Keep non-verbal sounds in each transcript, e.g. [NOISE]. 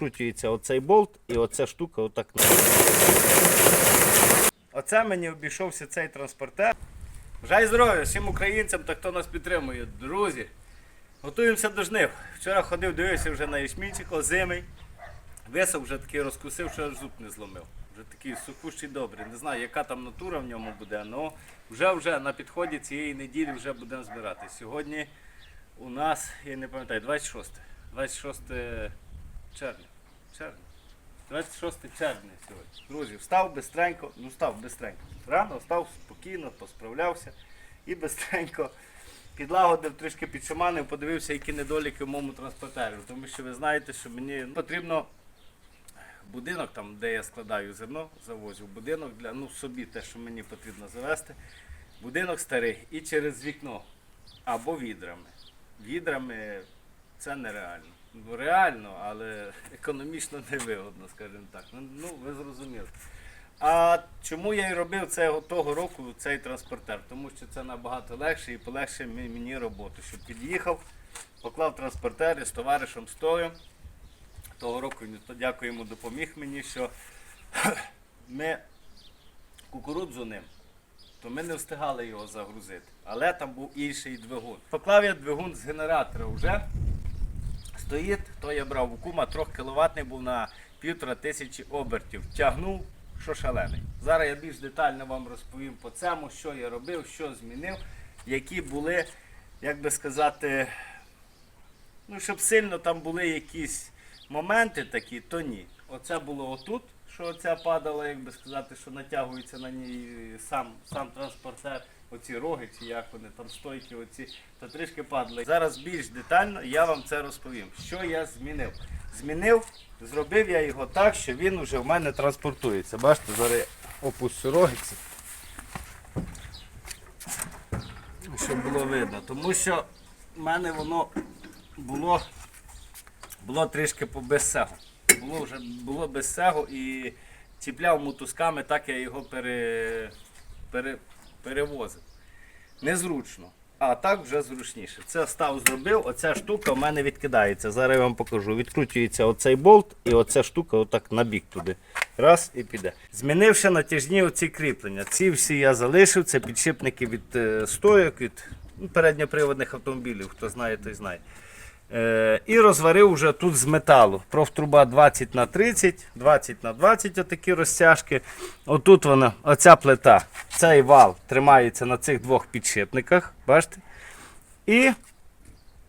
відкручується оцей болт і оця штука отак. Оце мені обійшовся цей транспортер. Бажаю здоров'я всім українцям та хто нас підтримує. Друзі, готуємося до жнив. Вчора ходив, дивився вже на ячмінчик озимий. Висок вже такий розкусив, що аж зуб не зломив. Вже такий сухущий добрий. Не знаю, яка там натура в ньому буде, але вже вже на підході цієї неділі вже будемо збирати. Сьогодні у нас, я не пам'ятаю, 26. 26 червня. Червня. 26 червня сьогодні. Друзі, встав бистренько, ну встав бистренько. Рано встав спокійно, посправлявся і бистренько підлагодив, трішки підшаманив, подивився, які недоліки в моєму транспортері. Тому що ви знаєте, що мені потрібно будинок, там, де я складаю зерно, завозю будинок для ну, собі те, що мені потрібно завести. Будинок старий і через вікно або відрами. Відрами це нереально. Ну, реально, але економічно невигодно, скажімо так. Ну, ну ви зрозуміли. А чому я і робив це того року цей транспортер? Тому що це набагато легше і полегшує мі- мені роботу. Щоб під'їхав, поклав транспортер і з товаришем стою. Того року він йому допоміг мені, що [COUGHS] ми кукурудзу ним, то ми не встигали його загрузити. Але там був інший двигун. Поклав я двигун з генератора вже. Стоїть, то я брав у кума, 3 кВт був на півтора тисячі обертів. Тягнув, що шалений. Зараз я більш детально вам розповім по цьому, що я робив, що змінив, які були, як би сказати, ну, щоб сильно там були якісь моменти такі, то ні. Оце було отут, що оця падала, як би сказати, що натягується на ній сам, сам транспортер, оці роги, чи як вони там стойки, оці, то трішки падали. Зараз більш детально я вам це розповім. Що я змінив? Змінив, зробив я його так, що він вже в мене транспортується. Бачите, зараз я опущу рогиці. Щоб було видно. Тому що в мене воно було було трішки без цього. Було вже було без цього і чіпляв мотузками, так я його пере, пере, перевозив. Незручно. А так вже зручніше. Це став зробив, оця штука в мене відкидається. Зараз я вам покажу. Відкручується оцей болт і оця штука отак на бік туди. Раз і піде. Змінивши натяжні оці кріплення. Ці всі я залишив, це підшипники від е, стойок, від ну, передньоприводних автомобілів, хто знає, той знає. Е, і розварив вже тут з металу. Профтруба 20 на 30, 20 на 20 отакі розтяжки. Отут вона, оця плита, цей вал тримається на цих двох підшипниках. Бачите? І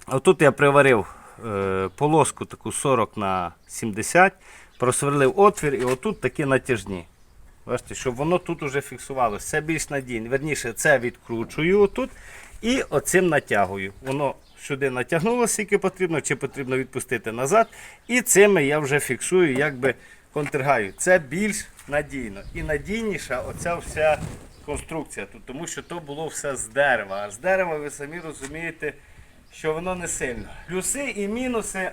отут я приварив е, полоску таку 40 на 70, просверлив отвір і отут такі натяжні. Бачите, щоб воно тут уже фіксувалося. Це більш надійно. Верніше, це відкручую отут і оцим натягую. Воно сюди натягнулося, скільки потрібно, чи потрібно відпустити назад. І цими я вже фіксую, якби контргаю. Це більш надійно. І надійніша оця вся конструкція тому що то було все з дерева. А з дерева ви самі розумієте, що воно не сильно. Плюси і мінуси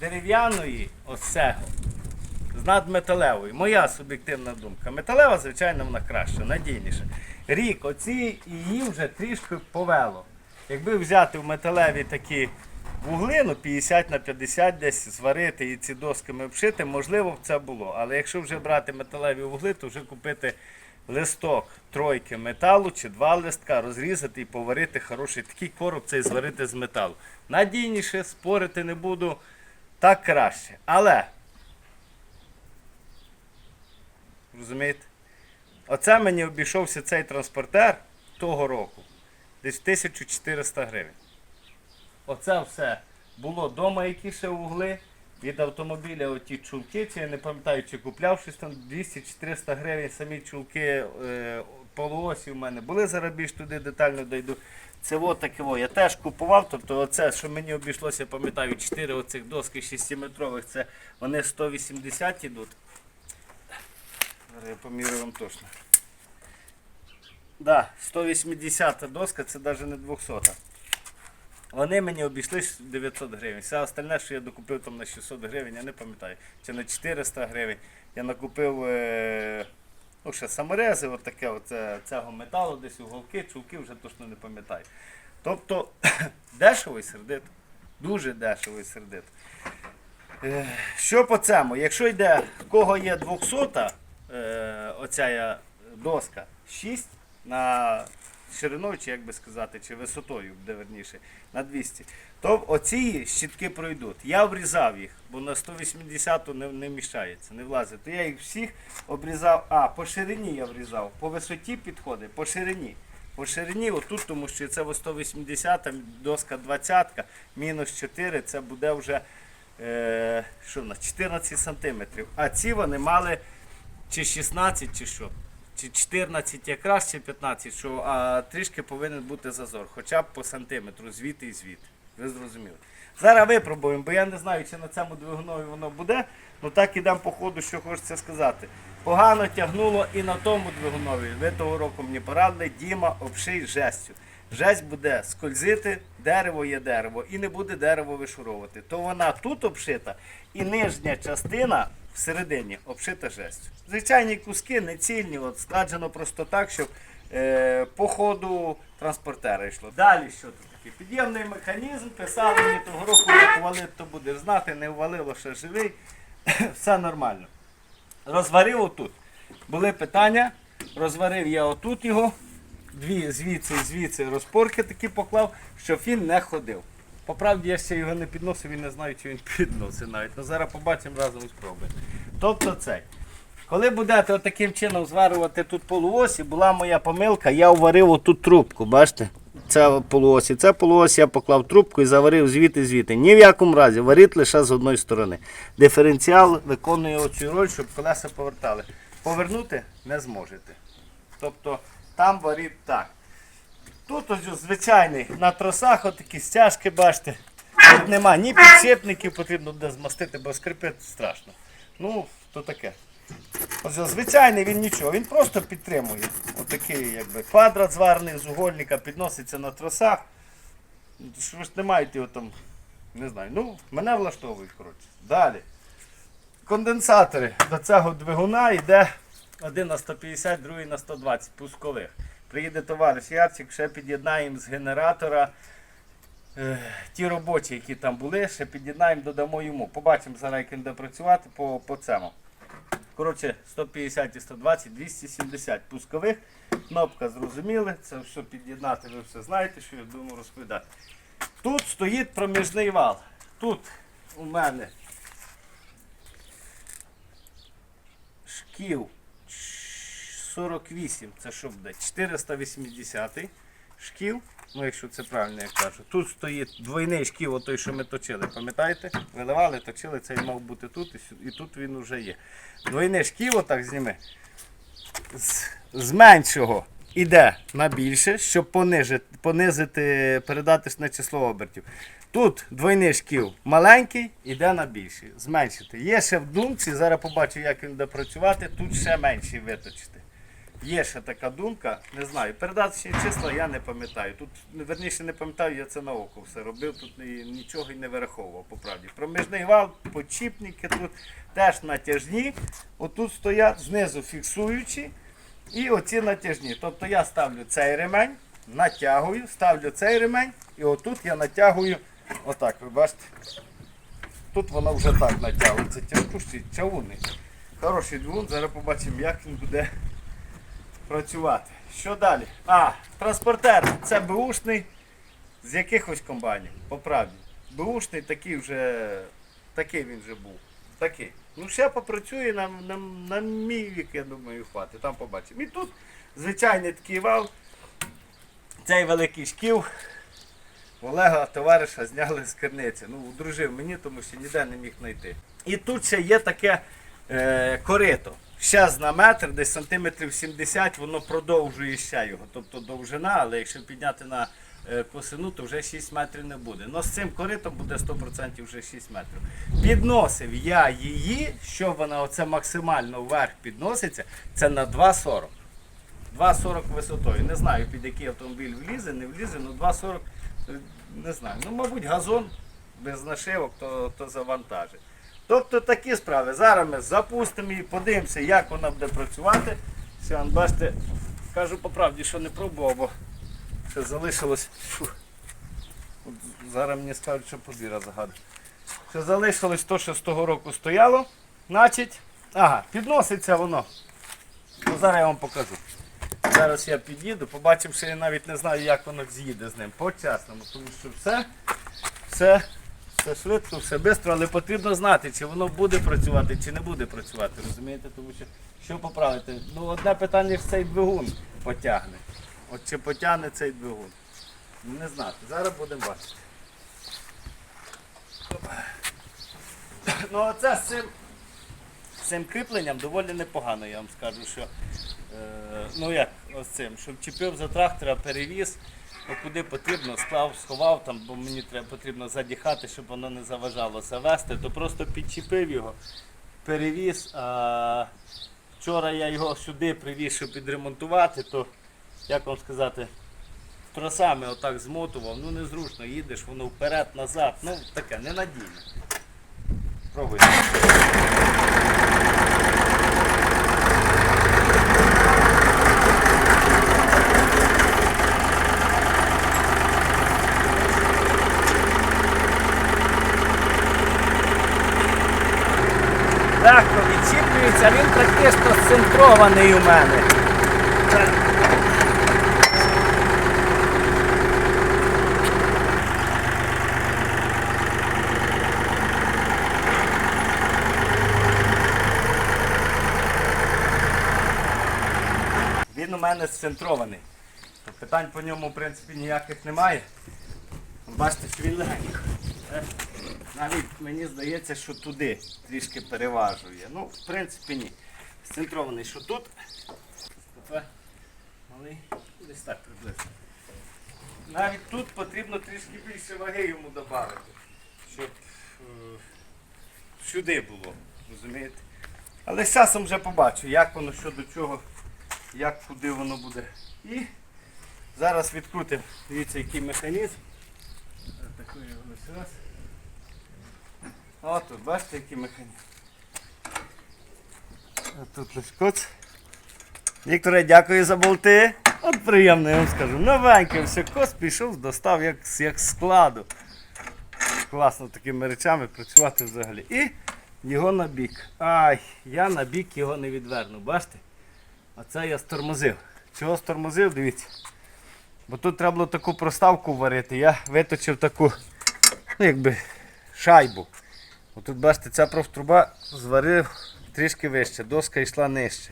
дерев'яної оцього з надметалевої. Моя суб'єктивна думка. Металева, звичайно, вона краща, надійніша. Рік, оці її вже трішки повело. Якби взяти в металеві такі вугли, ну 50 на 50 десь зварити і ці досками обшити, можливо, б це було. Але якщо вже брати металеві вугли, то вже купити листок тройки металу чи два листка, розрізати і поварити хороший такий короб цей зварити з металу. Надійніше, спорити не буду, так краще. Але Розумієте? Оце мені обійшовся цей транспортер того року. Десь 1400 гривень. Оце все було вдома, які ще вугли. Від автомобіля оті чулки, чи я не пам'ятаю, чи купляв щось там 200-400 гривень самі чулки е, полуосі в мене були, зараз туди детально дойду. Це от таке, о, я теж купував, тобто оце, що мені обійшлося, я пам'ятаю, 4 оцих доски 6-метрових, це вони 180 ідуть. Зараз я помірю вам точно. Да, 180 доска, це навіть не 200. Вони мені обійшлись 900 гривень. Все остальне, що я докупив там на 600 гривень, я не пам'ятаю. Чи на 400 гривень. Я накупив е, ну, ще саморези, от таке, оце, цього металу, десь уголки, чулки, вже точно не пам'ятаю. Тобто [COUGHS] дешево і сердито. Дуже дешево і сердито. Е, Що по цьому? Якщо йде, в кого є 200 е, оця доска 6 на шириною, чи як би сказати, чи висотою, де верніше, на 200, то оці щітки пройдуть. Я обрізав їх, бо на 180 не, не вміщається, не влазить. То я їх всіх обрізав. А, по ширині я обрізав, по висоті підходить, по ширині. По ширині отут, тому що це ось 180, доска 20, мінус 4, це буде вже е, що в нас, 14 сантиметрів. А ці вони мали чи 16, чи що. Чи 14 якраз, чи 15, що а трішки повинен бути зазор, хоча б по сантиметру, звідти і звідти. Ви зрозуміли. Зараз випробуємо, бо я не знаю, чи на цьому двигунові воно буде. Ну так ідемо по ходу, що хочеться сказати. Погано тягнуло і на тому двигунові. Ви того року мені порадили, Діма, обший жестю. Жесть буде скользити, дерево є дерево, і не буде дерево вишуровувати. То вона тут обшита, і нижня частина всередині обшита жестю. Звичайні куски не цільні, от складжено просто так, щоб е, по ходу транспортера йшло. Далі що тут таке? Під'ємний механізм, писали мені того року, як валить, то будеш знати, не ввалило ще живий. [LAUGHS] Все нормально. Розварив отут. Були питання, розварив я отут його, дві звідси і звідси розпорки такі поклав, щоб він не ходив. По правді я ще його не підносив і не знаю, чи він [LAUGHS] підносить навіть. Ну зараз побачимо разом спробуємо. Тобто цей. Коли будете отаким чином зварювати тут полуосі, була моя помилка, я вварив отут трубку, бачите? Це полуосі, це полуосі я поклав трубку і заварив звідти звідти. Ні в якому разі, варіть лише з одної сторони. Диференціал виконує оцю роль, щоб колеса повертали. Повернути не зможете. Тобто там варіть так. Тут ось звичайний на тросах отакі стяжки, бачите. Тут нема ні підсипників, потрібно де змастити, бо скрипить страшно. Ну, то таке. Ось звичайний він нічого, він просто підтримує. Отакий якби квадрат зварений з угольника підноситься на тросах. Ви ж не маєте його там, не знаю. Ну, мене влаштовують, коротше. Далі. Конденсатори до цього двигуна йде один на 150, другий на 120 пускових. Приїде товариш Ярчик, ще під'єднаємо з генератора. Е, ті робочі, які там були, ще під'єднаємо, додамо йому. Побачимо зараз, як він буде працювати по, по цьому. Коротше, 150 і 120, 270 пускових. Кнопка зрозуміли, це все під'єднати, ви все знаєте, що я думаю розповідати. Тут стоїть проміжний вал. Тут у мене шків 48, це що буде? 480 шків. Ну, якщо це правильно я кажу. Тут стоїть двойний шків, отой, що ми точили, пам'ятаєте? Виливали, точили, цей мав бути тут і, тут він вже є. Двойний шків, отак зніми. З, з меншого іде на більше, щоб понижити, понизити, передати на число обертів. Тут двойний шків маленький, іде на більший. Зменшити. Є ще в думці, зараз побачу, як він буде працювати, тут ще менший виточити. Є ще така думка, не знаю. Передати числа я не пам'ятаю. Тут верніше не пам'ятаю, я це на око все робив, тут ні- нічого й не вираховував по правді. Проміжний вал, подчіпники тут теж натяжні. Отут стоять знизу фіксуючі. І оці натяжні. Тобто я ставлю цей ремень, натягую, ставлю цей ремень, і отут я натягую отак, ви бачите. Тут воно вже так натягується. Тяжкущий чавунний. Хороший двигун, зараз побачимо, як він буде працювати. Що далі? А, транспортер це бушний з якихось комбайнів, по правді. Бушний такий вже, такий він вже був. Такий. Ну ще попрацює на, на, на мій вік, я думаю, хватить. Там побачимо. І тут звичайний такий вал. Цей великий шків. Олега товариша зняли з керниці. Ну, дружив мені, тому що ніде не міг знайти. І тут ще є таке е, корито. Ще на метр, десь сантиметрів 70, воно продовжує ще його. Тобто довжина, але якщо підняти на е, косину, то вже 6 метрів не буде. Ну з цим коритом буде 100% вже 6 метрів. Підносив я її, що вона оце максимально вверх підноситься, це на 2,40. 2,40 висотою. Не знаю, під який автомобіль влізе, не влізе, ну 2,40, е, не знаю. Ну, мабуть, газон без нашивок, то, то завантажить. Тобто такі справи. Зараз ми запустимо її, подивимося, як вона буде працювати. Он, бачите, кажу по правді, що не пробував, бо ще залишилось. От зараз мені скажуть, що подвір'я загадує. що залишилось то, що з того року стояло. Значить, ага, підноситься воно. Ну, зараз я вам покажу. Зараз я під'їду, побачив, що я навіть не знаю, як воно з'їде з ним. По-чесному, тому що все, все, все швидко, все швидко, але потрібно знати, чи воно буде працювати, чи не буде працювати. Розумієте? Тому що що поправити? Ну, одне питання ж цей двигун потягне. От чи потягне цей двигун? Не знати. Зараз будемо бачити. Ну, оце з цим, з цим кріпленням доволі непогано, я вам скажу, що е, ну як ось цим, щоб чіпив за трактора, перевіз, ну куди потрібно, склав, сховав там, бо мені треба потрібно задіхати, щоб воно не заважалося вести, то просто підчепив його, перевіз. А вчора я його сюди привіз, щоб підремонтувати, то як вам сказати, тросами отак змотував, ну незручно, їдеш, воно вперед-назад, ну таке, ненадійне. Пробуйте. Легко відчіплюється, він практично центрований у мене. Він у мене сцентрований. Питань по ньому, в принципі, ніяких немає. Бачите, що він легенько. Е, Навіть мені здається, що туди трішки переважує. Ну, в принципі, ні. Сцентрований, що тут. Тепер малий, десь так приблизно. Навіть тут потрібно трішки більше ваги йому додати, щоб е, сюди було. Розумієте? Але з часом вже побачу, як воно що до чого, як куди воно буде. І зараз відкрутимо, дивіться, який механізм. Такий ось раз. О, тут бачите, який механізм. А тут лиш коц. Вікторе, дякую за болти. От приємно, я вам скажу. Новенький все коц пішов, достав як, як складу. Класно такими речами працювати взагалі. І його на бік. Ай, я на бік його не відверну, бачите? Оце я стормозив. Чого стормозив, дивіться. Бо тут треба було таку проставку варити. Я виточив таку, ну якби, шайбу. Отут, бачите, ця профтруба зварив трішки вище, доска йшла нижче.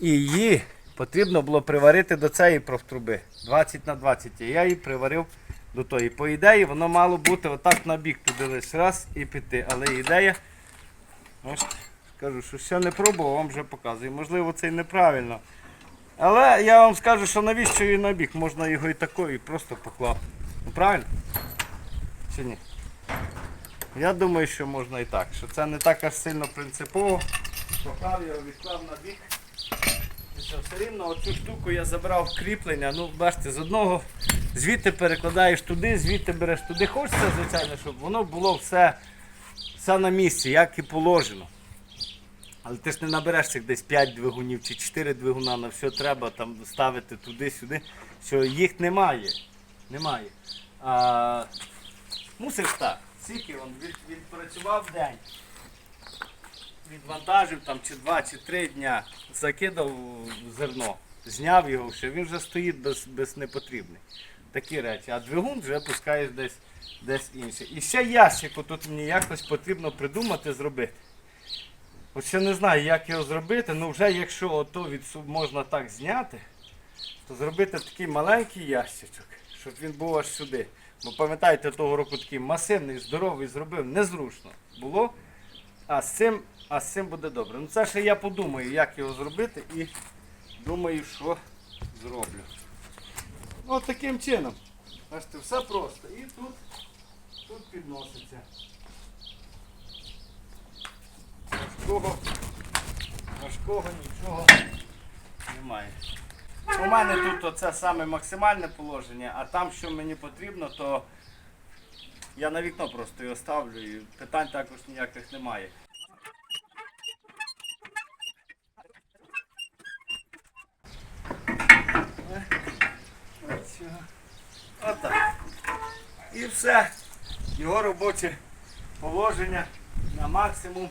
І її потрібно було приварити до цієї профтруби 20 на 20. І я її приварив до тої. По ідеї, воно мало бути отак на бік туди лише раз і піти. Але ідея, ось, кажу, що ще не пробував, вам вже показую. Можливо, це і неправильно. Але я вам скажу, що навіщо її на бік? Можна його і такою, і просто поклав. Ну правильно? Чи ні? Я думаю, що можна і так. Що це не так аж сильно принципово. Поклав його, відклав на бік. І все рівно оцю штуку я забрав кріплення. Ну, бачите, з одного звідти перекладаєш туди, звідти береш туди. Хочеться, звичайно, щоб воно було все, все на місці, як і положено. Але ти ж не набереш цих десь 5 двигунів чи 4 двигуна, на все треба там ставити туди-сюди, що їх немає. Немає. А, мусиш так. Скільки він від, відпрацював день. Відвантажив там чи два, чи три дня, закидав зерно, зняв його, все, він вже стоїть без, без непотрібних. Такі речі. А двигун вже пускаєш десь, десь інше. І ще ящик, тут мені якось потрібно придумати, зробити. От ще не знаю, як його зробити, ну вже якщо ото від можна так зняти, то зробити такий маленький ящичок, щоб він був аж сюди. Бо пам'ятаєте, того року такий масивний, здоровий зробив, незручно було. А з цим, а з цим буде добре. Ну це ще я подумаю, як його зробити і думаю, що зроблю. От таким чином. Бачите, все просто. І тут, тут підноситься. Важкого, важкого нічого немає. Мене тут оце саме максимальне положення, а там, що мені потрібно, то я на вікно просто його ставлю і питань також ніяких немає. Отак. І все. Його робоче положення на максимум.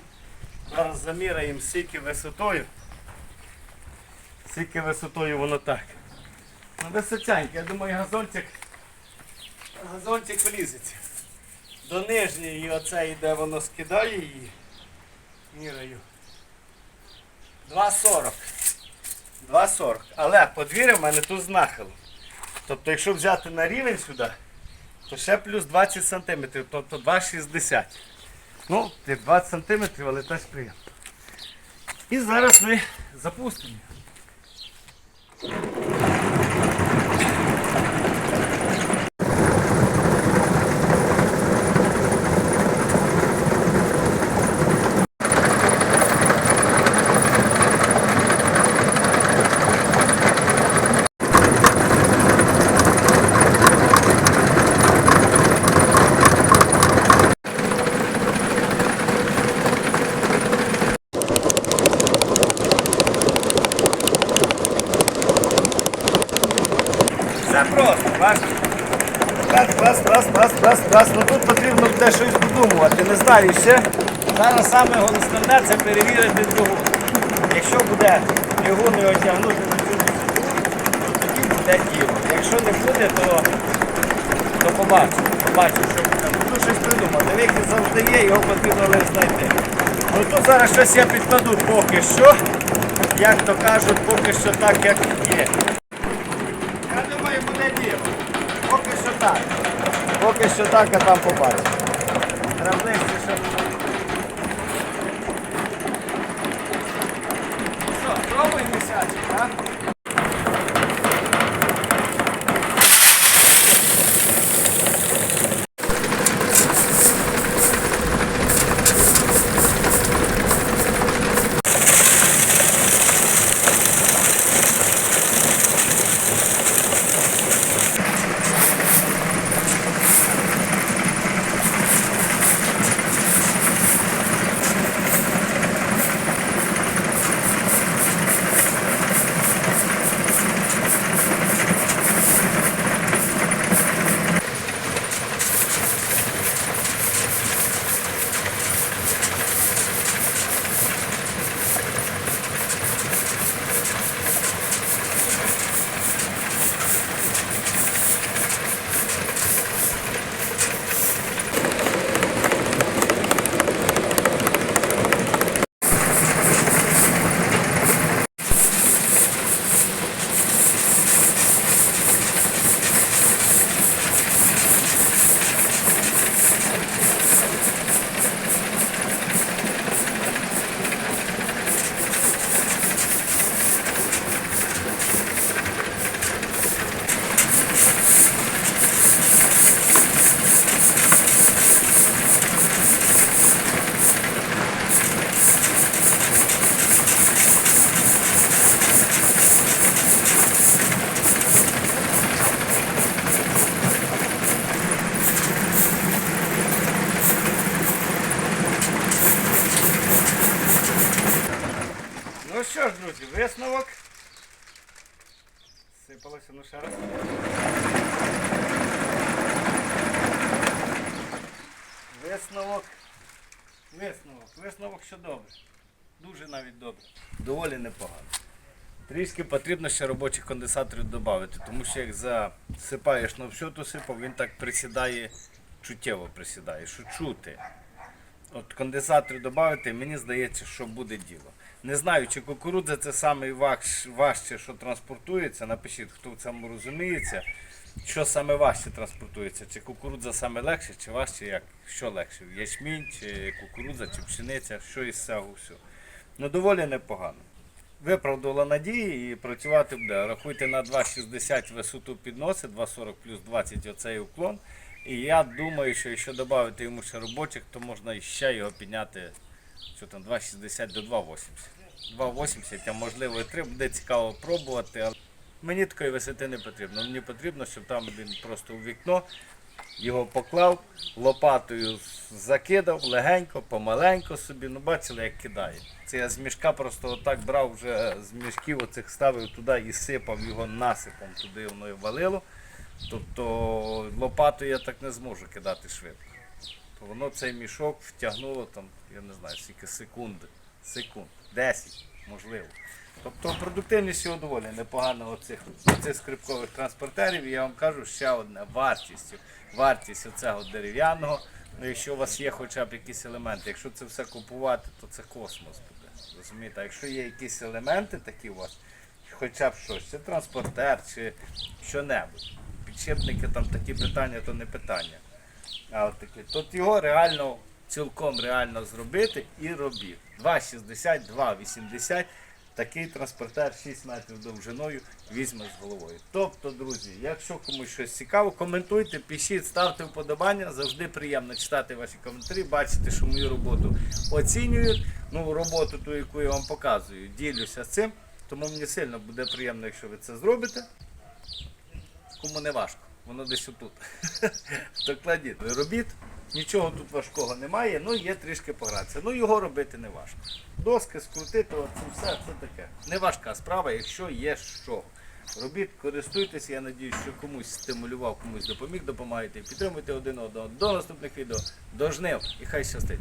Зараз заміряємо скільки висотою. Скільки висотою воно так. Ну я думаю, газончик, газончик влізеться. До нижньої оцеї, де воно скидає її. Мірою. 2,40. 2,40. Але подвір'я в мене тут з нахилом. Тобто, якщо взяти на рівень сюди, то ще плюс 20 см, тобто 2,60. Ну, 20 см, але теж приємно. І зараз ми запустимо. Thank you. Не знаю. Зараз саме основне це перевірити двигун. Якщо буде двигун не одягнути на цю то тоді буде діло. Якщо не буде, то, то побачу. Побачу, що буде. Буду щось придумати. Вихід завжди є, його потрібно знайти. Ну тут зараз щось я підкладу поки що. Як то кажуть, поки що так, як є. Я думаю, буде діло. Поки що так. Поки що так, а там побачимо. Треба ближче, щоб... Ну Що, пробуй місячик, так? Ну що ж, друзі, висновок. Сипалося, ну ще раз. Висновок. Висновок. Висновок, що добре. Дуже навіть добре. Доволі непогано. Трішки потрібно ще робочих конденсаторів додати, тому що як засипаєш на всю ту сипав, він так присідає, чуттєво присідає, що чути. От конденсатор додати, мені здається, що буде діло. Не знаю, чи кукурудза це саме важ, важче, що транспортується. Напишіть, хто в цьому розуміється, що саме важче транспортується. Чи кукурудза саме легше, чи важче, як що легше? Ячмінь, чи кукурудза, чи пшениця, що із цього всього. Ну доволі непогано. Виправдала надії і працювати буде. Рахуйте на 2,60 висоту підноси, 2,40 плюс 20 оцей уклон. І я думаю, що якщо додати йому ще робочих, то можна ще його підняти що там 2,60 до 2,80. 2,80, а можливо і 3. Буде цікаво пробувати. Але мені такої висоти не потрібно. Мені потрібно, щоб там він просто у вікно його поклав, лопатою закидав легенько, помаленько собі. Ну бачили, як кидає. Це я з мішка просто отак брав вже з мішків, оцих ставив туди і сипав його насипом, туди воно і валило. Тобто лопатою я так не зможу кидати швидко. То воно цей мішок втягнуло там, я не знаю, скільки секунд, секунд, 10, можливо. Тобто продуктивність його доволі непогана оцих, оцих скрипкових транспортерів. І я вам кажу ще одне вартість. Вартість оцього дерев'яного. Ну, якщо у вас є хоча б якісь елементи, якщо це все купувати, то це космос буде. Розумієте? А якщо є якісь елементи такі у вас, хоча б щось, чи транспортер, чи що-небудь. Підшипники там такі питання, то не питання. Такі. Тут його реально, цілком реально зробити і робіть. 2,60, 2,80. Такий транспортер 6 метрів довжиною візьме з головою. Тобто, друзі, якщо комусь щось цікаво, коментуйте, пишіть, ставте вподобання. Завжди приємно читати ваші коментарі, бачити, що мою роботу оцінюють. Ну, роботу ту, яку я вам показую, ділюся цим. Тому мені сильно буде приємно, якщо ви це зробите. Кому не важко, воно десь отут. [LAUGHS] То кладіть, робіть. Нічого тут важкого немає, ну є трішки погратися. Ну його робити не важко. Доски скрутити, оце все це таке. Не важка справа, якщо є що. Робіть, користуйтесь, я надію, що комусь стимулював, комусь допоміг, допомагайте. Підтримуйте один одного. До наступних відео. До жнив і хай щастить.